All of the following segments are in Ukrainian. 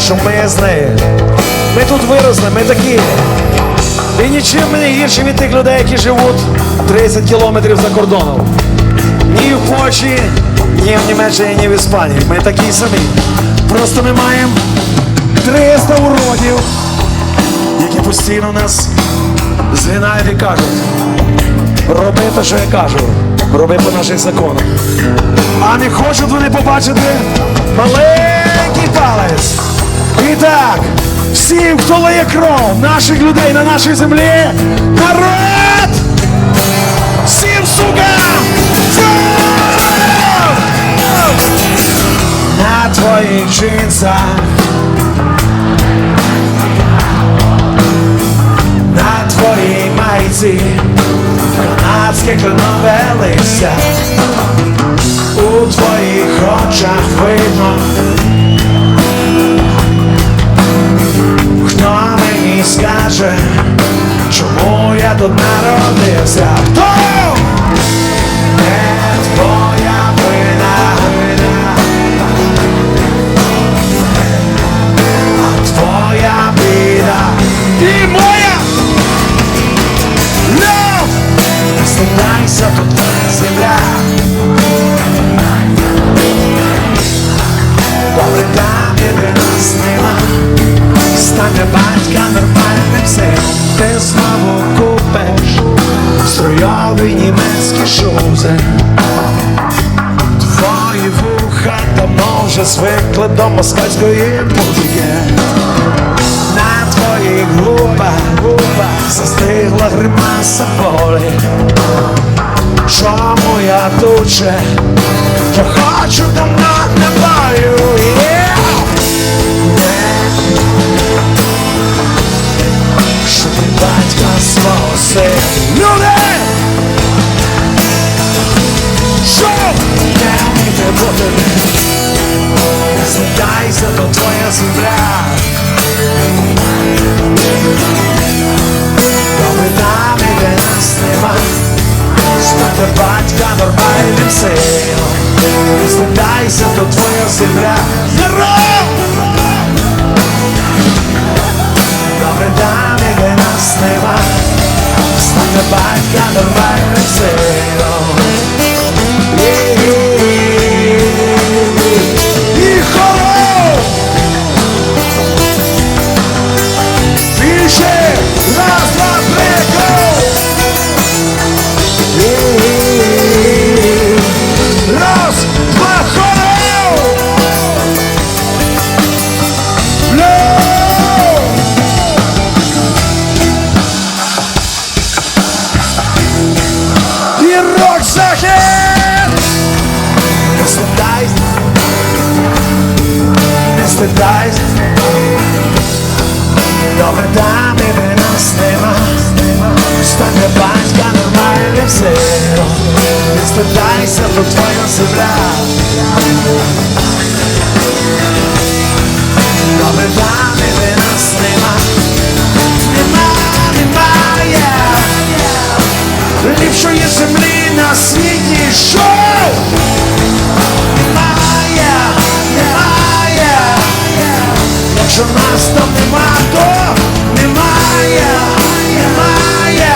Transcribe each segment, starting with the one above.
що ми з нею. Ми тут виросли, ми такі. І нічим не гірші від тих людей, які живуть 30 кілометрів за кордоном. Ні в Польщі, ні в Німеччині, ні в Іспанії. Ми такі самі. Просто ми маємо 300 уродів, які постійно нас згинають і кажуть. Роби те, що я кажу, роби по наших законах. А не хочуть вони побачити маленький палець. І так, всім, хто лає кров наших людей на нашій землі, народ! Всім сука! Кров! На твоїх джинсах звикли до москальської музики. На твоїх губах, губах застигла гримаса болі. Чому я тут ще? Я хочу давно не бою. Ти батька свого сина Люди! Що? Не вміти бути Не то твоя земля. Добре там, де нас нема. Стати батька нормальним сином. Не злітайся, то твоя земля. Народ! Добре там, де нас нема. Стане батька нормальним сином стидайся, добре там, де нас нема, стане батька нормальним сином, не стидайся, то твоя земля. Добре там, де нас нема, нема, немає. Ліпшої землі на світі шоу Якщо нас там нема, то немає, немає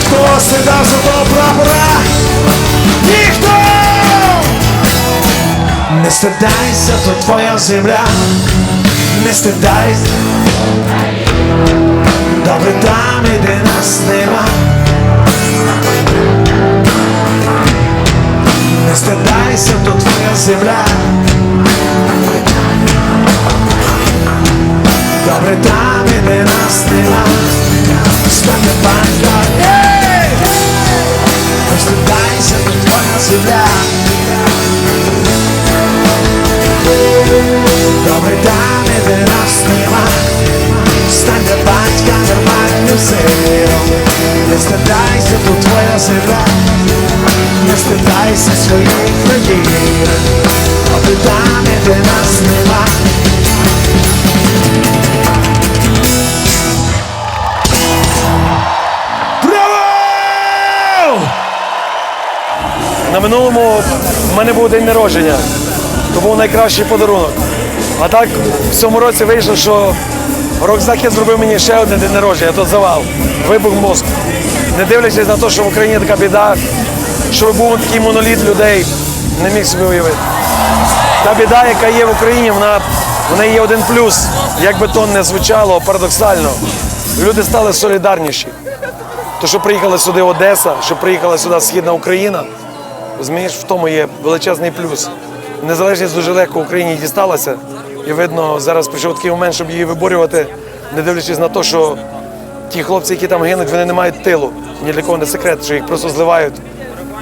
Хто сідав за того прапора? Ніхто! Не стидайся, то твоя земля Не стидайся Добре там, де нас нема стидайся, то твоя земля. Добре там, де нас нема. Стане батька Ей! Не стидайся, то твоя земля. Добре там, де нас нема. Стане батька нормальним сином Не стидайся, тут твоя земля не стидайся своїх надії, обидами де нас нема. Браво! На минулому в мене був день народження. То був найкращий подарунок. А так в цьому році вийшло, що рокзак я зробив мені ще один день народження, а то завал. Вибух мозку. Не дивлячись на те, що в Україні така біда що був такий моноліт людей, не міг собі уявити. Та біда, яка є в Україні, вона в неї є один плюс. Як би то не звучало парадоксально, люди стали солідарніші. То, що приїхала сюди Одеса, що приїхала сюди Східна Україна, розумієш, в тому є величезний плюс. Незалежність дуже легко Україні дісталася. І видно, зараз прийшов такий момент, щоб її виборювати, не дивлячись на те, що ті хлопці, які там гинуть, вони не мають тилу. Ні для кого не секрет, що їх просто зливають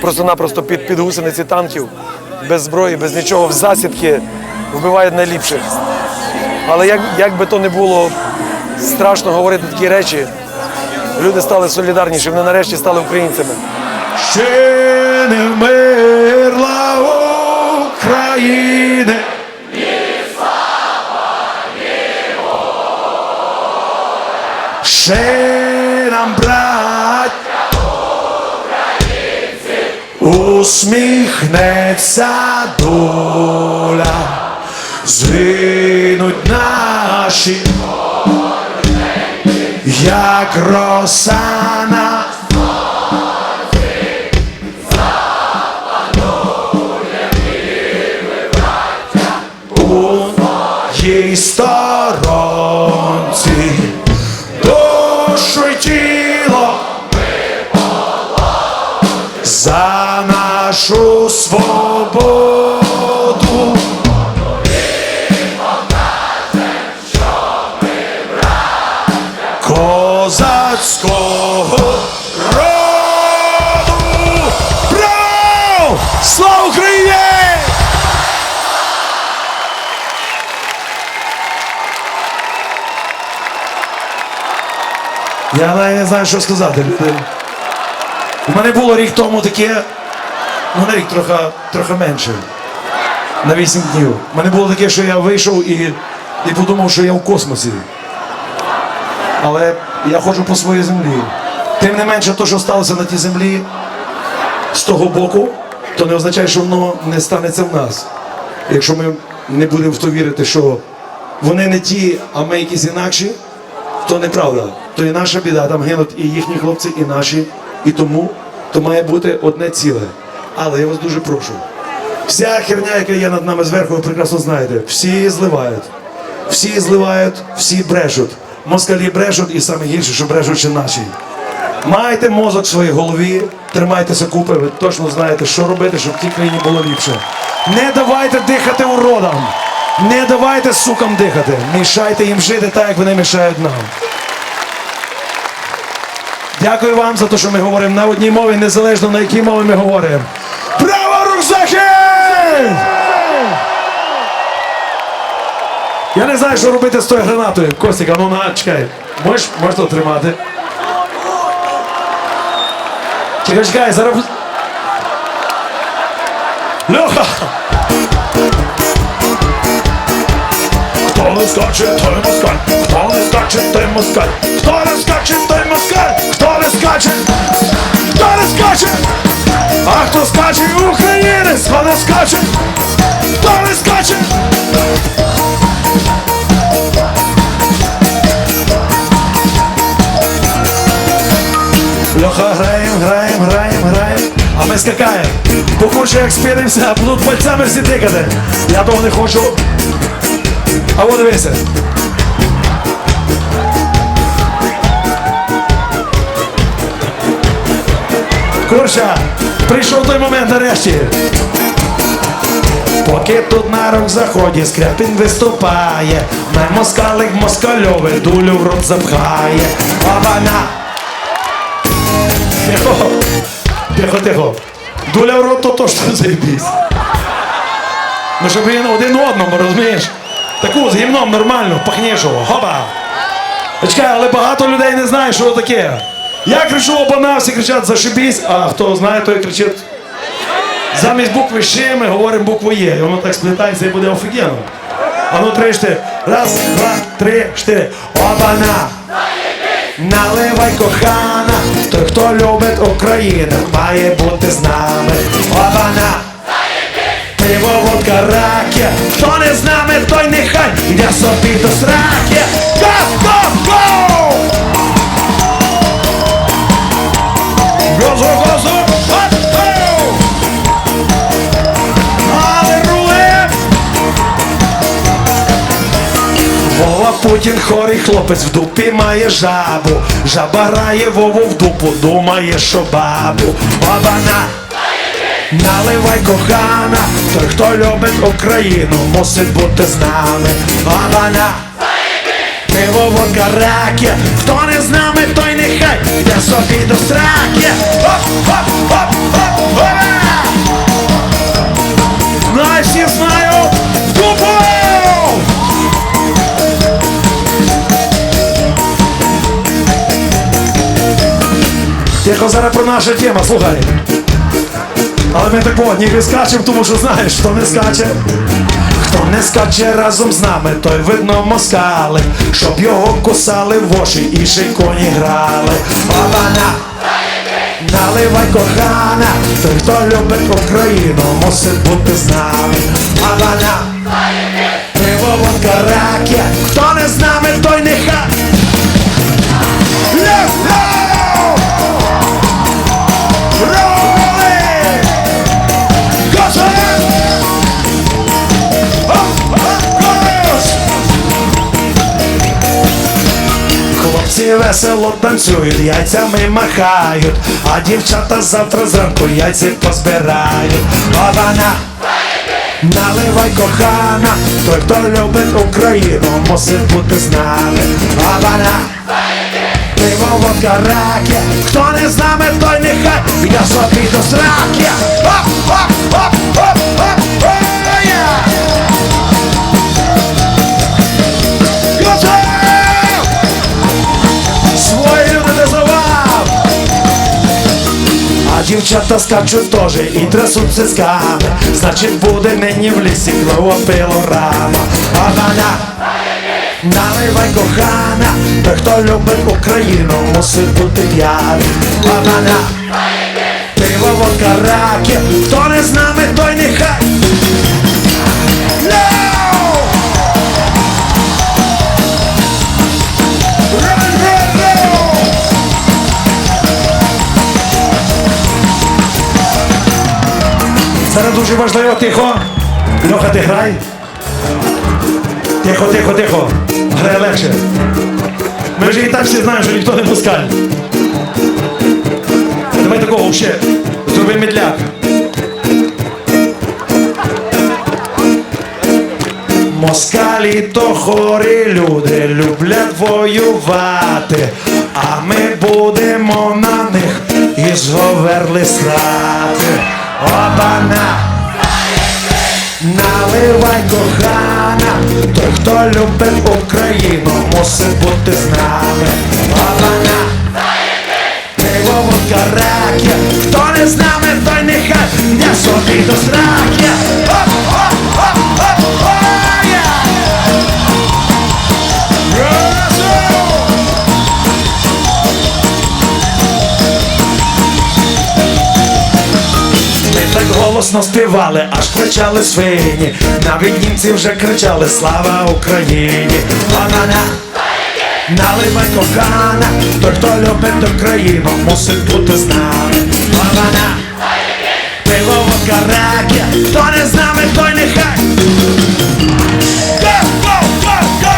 просто-напросто під, під гусениці танків, без зброї, без нічого, в засідки вбивають найліпших. Але як, як би то не було страшно говорити такі речі, люди стали солідарніші, вони нарешті стали українцями. Ще не вмерла України. Ще усміхнеться доля, згинуть наші, як роса нашу свободу. Козацького роду! Браво! Слава Україні! Я навіть не знаю, що сказати. У мене було рік тому таке, ну на рік трохи, трохи менше. На 8 днів. У мене було таке, що я вийшов і, і подумав, що я в космосі. Але я ходжу по своїй землі. Тим не менше, то, що сталося на тій землі з того боку, то не означає, що воно не станеться в нас. Якщо ми не будемо в то вірити, що вони не ті, а ми якісь інакші, то неправда. То і наша біда, там гинуть і їхні хлопці, і наші. І тому то має бути одне ціле. Але я вас дуже прошу. Вся херня, яка є над нами зверху, ви прекрасно знаєте, всі зливають. Всі зливають, всі брешуть. Москалі брешуть і саме гірше, що брешуть наші. Майте мозок в своїй голові, тримайтеся купи, ви точно знаєте, що робити, щоб в тій країні було ліпше. Не давайте дихати уродам. Не давайте сукам дихати. Мішайте їм жити так, як вони мішають нам. Дякую вам за те, що ми говоримо на одній мові, незалежно на якій мові ми говоримо. Я не знаю, що робити з тою гранатою. Костік, а ну на, чекай. Можеш, можеш то тримати? Чекай, чекай, зараз. Льоха! Хто не скаче, той москаль, хто не скаче, той москаль, хто не скаче, той москаль, хто не скаче, хто не скаче, а хто скаче, українець, хто не скаче, хто не скаче. Льоха, граєм, граєм, граєм, граєм, а ми скакаємо. Бо хоче, як спіримося, будуть пальцями всі тикати. Я того не хочу. А от дивися. Курча, прийшов той момент нарешті. Поки тут на рок-заході скряпін виступає, на москалик москальове дулю в рот запхає. Обана! Тихо, тихо, тихо. Дуля в рот то точно заєбісь. Ну, щоб він один одному, розумієш? Таку з гімном нормально, пахнішого. Хоба! Чекай, але багато людей не знає, що таке. Я кричу обана, всі кричать зашибісь, а хто знає, той кричить. Замість букви «Щ» ми говоримо букву Є. І воно так сплітається і буде офігенно. А ну тричте. Раз, два, три, чотири. Обана! Наливай кохана, той, хто любить Україну, має бути з нами. Обана! Пиво, водка, раки, хто не з нами, той нехай йде собі до сраки. Го, Аллилуйя! Вова Путін хорий хлопець в дупі має жабу. Жаба грає Вову в дупу, думає, що бабу. Обана! Наливай кохана, той, хто любить Україну, мусить бути з нами. Обана! Пиво, водка, раки, хто не з нами, той нехай йде собі до сраки. Оп, оп, оп, оп, ура! Ну, а всі знаю, дупу! Тихо, зараз про наша тема, слухай. Але ми так от, ніби скачемо, тому що знаєш, хто не скаче. Хто не скаче разом з нами, той видно москали, щоб його кусали в очі і шейконі грали. Бабана, Наливай кохана, той, хто любить Україну, мусить бути з нами. Бабана, Пиво, водка, раки, хто не з нами, той Хлопці весело танцюють, яйцями махають, а дівчата завтра зранку яйці позбирають. Обана! Наливай кохана, той, хто любить Україну, мусить бути з нами. Обана! Пиво, водка, раки, хто не з нами, той нехай йде собі до сраки. Оп, оп, оп, дівчата скачуть теж і трясуть цисками Значить буде нині в лісі кровопилорама Обана! Наливай кохана, той, хто любить Україну, мусить бути п'яний. Обана! Пиво, водка, раки, хто не з Зараз дуже важливо, тихо. Льоха, ти грай. Тихо, тихо, тихо. Грай легше. Ми вже і так всі знаємо, що ніхто не пускає. Давай такого ще. Зроби медляк. Москалі то хорі люди люблять воювати, а ми будемо на них із говерли срати. Обана! Наливай кохана, той, хто любить Україну, мусить бути з нами. Обана! Пиво, водка, раки, хто не з нами, той нехай я собі до сраки. Голосно співали, аж кричали свині. Навіть німці вже кричали Слава Україні! Банана! Наливай кохана, той, хто любить Україну, мусить бути з нами. Банана! Пиво, водка, раки, хто не з нами, той нехай. Go, go, go, go!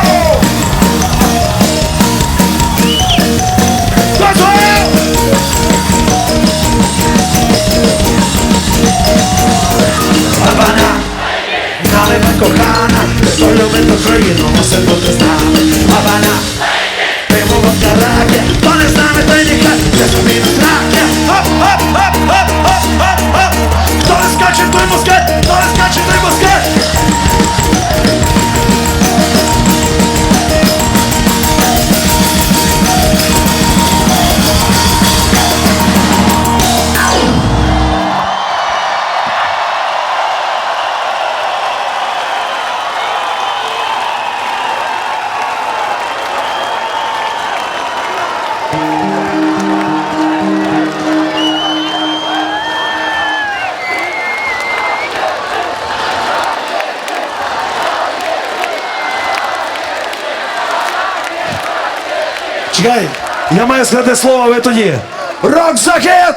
Чекай, я маю сказати слово, ви тоді. Рок-закет!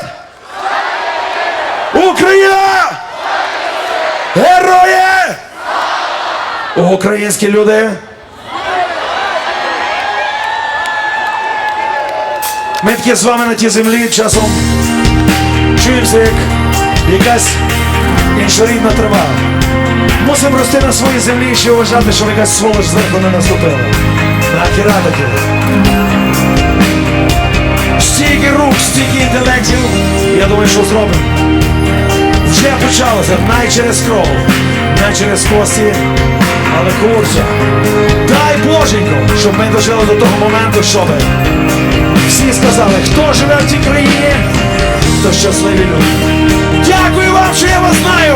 Україна! Герої! Українські люди! Ми такі з вами на тій землі часом чуємося як якась іншорідна трава. Мусимо рости на своїй землі і ще вважати, що якась сволоч зверху не наступила. Нахіра таки. Інтелектів. Я думаю, що зробимо. Вже почалося, най через кров, най через кості, але курця. Дай Боженько, щоб ми дожили до того моменту, щоб всі сказали, хто живе в цій країні, то щасливі люди. Дякую вам, що я вас знаю!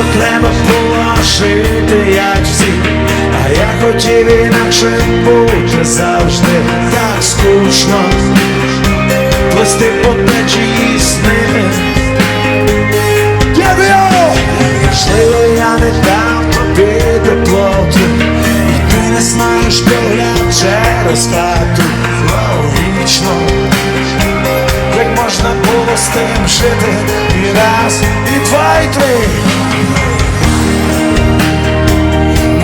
Можливо, треба було жити, як всі, а я хотів інакше бути завжди так скучно, плести по течії. Дякую! Можливо, я не дам тобі теплоту, і ти не знаєш догляд через хату логічно. Як можна було з тим жити і раз, і два, і три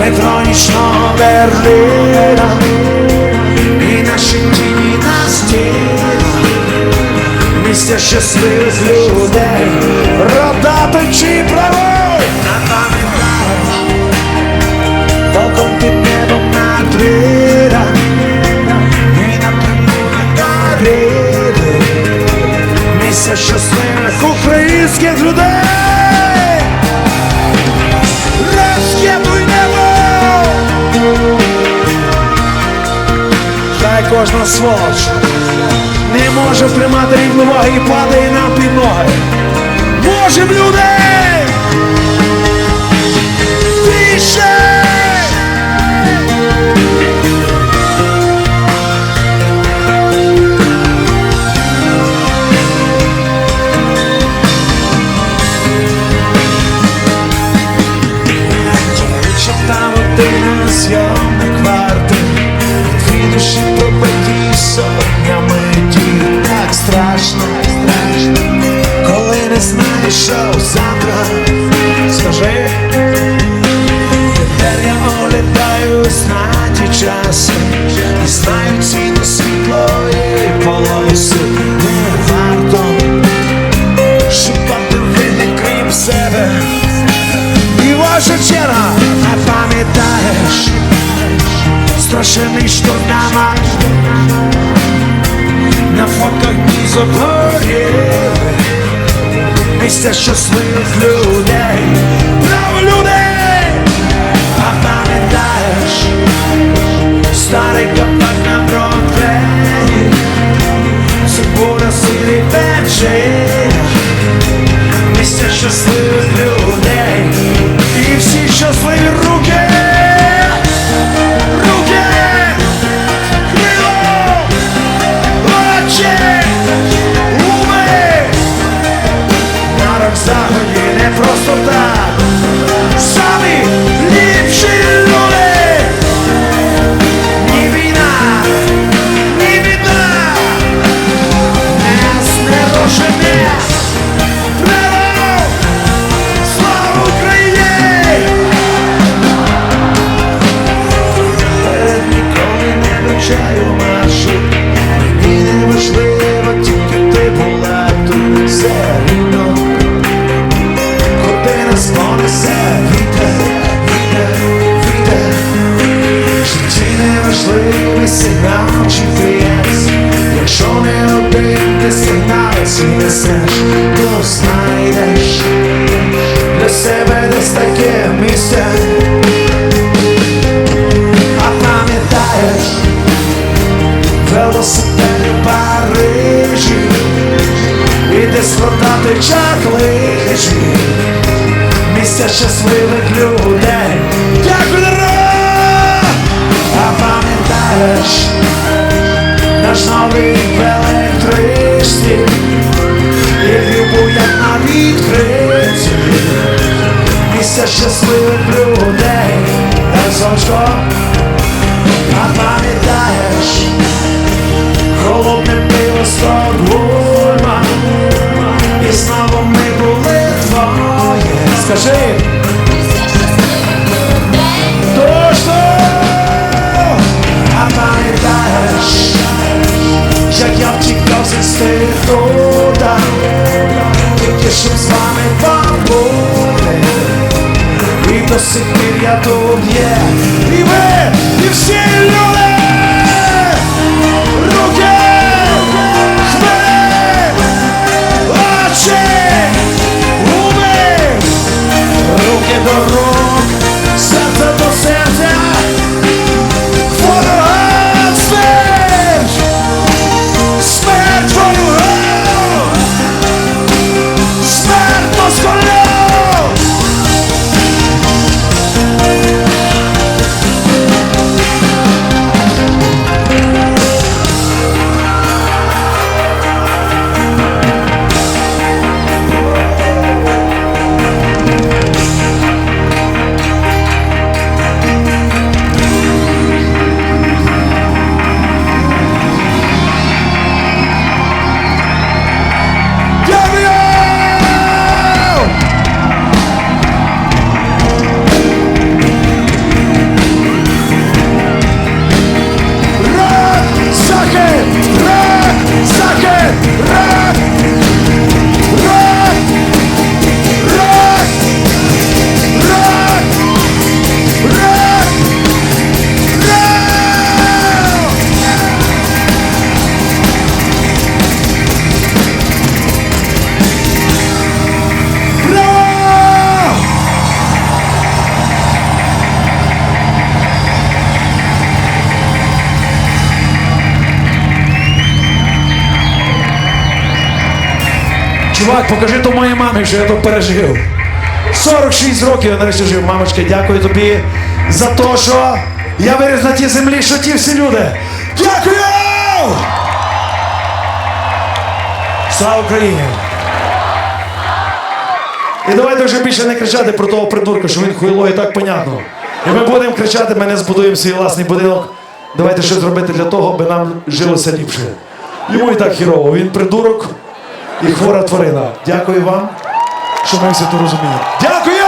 Метро нічного Берліна І наші тіні на стінах. Місця щасливих людей. Родати чи правой Напам'ятаю Балкон під небом Мадрида І на трибунах щасливих українських людей кожна сволоч не може втримати рівноваги і падає нам під ноги. Можем люди! Один зйомник не знаєш, що завтра. Скажи Тепер я оглядаю знаті часи І знаю ціну світлої полоси Не варто Шукати винних крім себе. І ваша черга, а пам'ятаєш страшенний штурнама на фотках дні згоріли місця щасливих людей, право людей, а пам'ятаєш? Старий капак на Бродвеї, це буде силі вечір. Місця щасливих людей. І всі щасливі руки, не електричці, і любу як на відкритті. Місця щасливих людей, сонечко, а пам'ятаєш, холодне пиво Стокгольма, і знову ми були двоє. Скажи, як я інститута, тільки щоб з вами побути. І до сих пір я тут є. І ви, і всі люди! Чувак, покажи то моїй мамі, що я то пережив. 46 років я нарешті жив. Мамочка, дякую тобі за те, що я виріс на тій землі, що ті всі люди. Дякую! Слава Україні! І давайте вже більше не кричати про того придурка, що він хуйло і так понятно. І ми будемо кричати, ми не збудуємо свій власний будинок. Давайте щось зробити для того, аби нам жилося ліпше. Йому і так хірово. Він придурок і хвора тварина. Дякую вам, що ми все то розуміємо. Дякую!